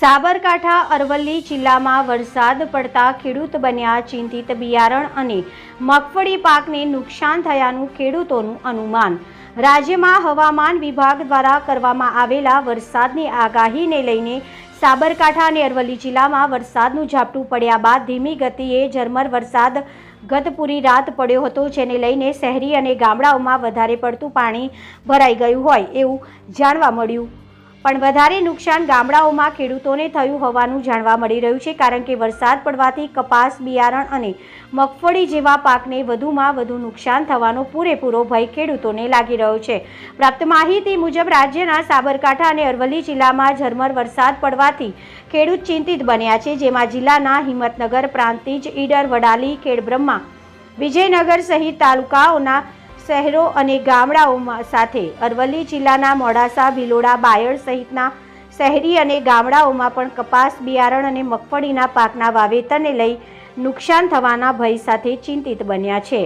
સાબરકાંઠા, અરવલ્લી જિલ્લામાં વરસાદ પડતા ખેડૂત બન્યા ચિંતિત બિયારણ અને મગફળી પાકને નુકસાન થયાનું ખેડૂતોનું અનુમાન. રાજ્યમાં હવામાન વિભાગ દ્વારા કરવામાં આવેલા વરસાદની આગાહીને લઈને સાબરકાંઠા અને અરવલ્લી જિલ્લામાં વરસાદનું ઝાપટું પડ્યા બાદ ધીમી ગતિએ ઝરમર વરસાદ ગત પૂરી રાત પડ્યો હતો, જેને લઈને શહેરી અને ગામડાઓમાં વધારે પડતું પાણી ભરાઈ ગયું હોય એવું જાણવા મળ્યું. પણ વધારે નુકસાન ગામડાઓમાં ખેડૂતોને થયું હોવાનું જાણવા મળી રહ્યું છે, કારણ કે વરસાદ પડવાથી કપાસ, બિયારણ અને મગફળી જેવા પાકને વધુમાં વધુ નુકસાન થવાનો પૂરેપૂરો ભય ખેડૂતોને લાગી રહ્યો છે. પ્રાપ્ત માહિતી મુજબ, રાજ્યના સાબરકાંઠા અને અરવલ્લી જિલ્લામાં ઝરમર વરસાદ પડવાથી ખેડૂત ચિંતિત બન્યા છે, જેમાં જિલ્લાના હિંમતનગર પ્રાંતિજ, ઈડર, વડાલી, ખેડબ્રહ્મા, વિજયનગર સહિત તાલુકાઓના શહેરો અને ગામડાઓમાં સાથે અરવલ્લી જિલ્લાના મોડાસા, ભિલોડા, બાયડ સહિતના શહેરી અને ગામડાઓમાં પણ કપાસ, બિયારણ અને મગફળીના પાકના વાવેતરને લઈ નુકસાન થવાના ભય સાથે ચિંતિત બન્યા છે.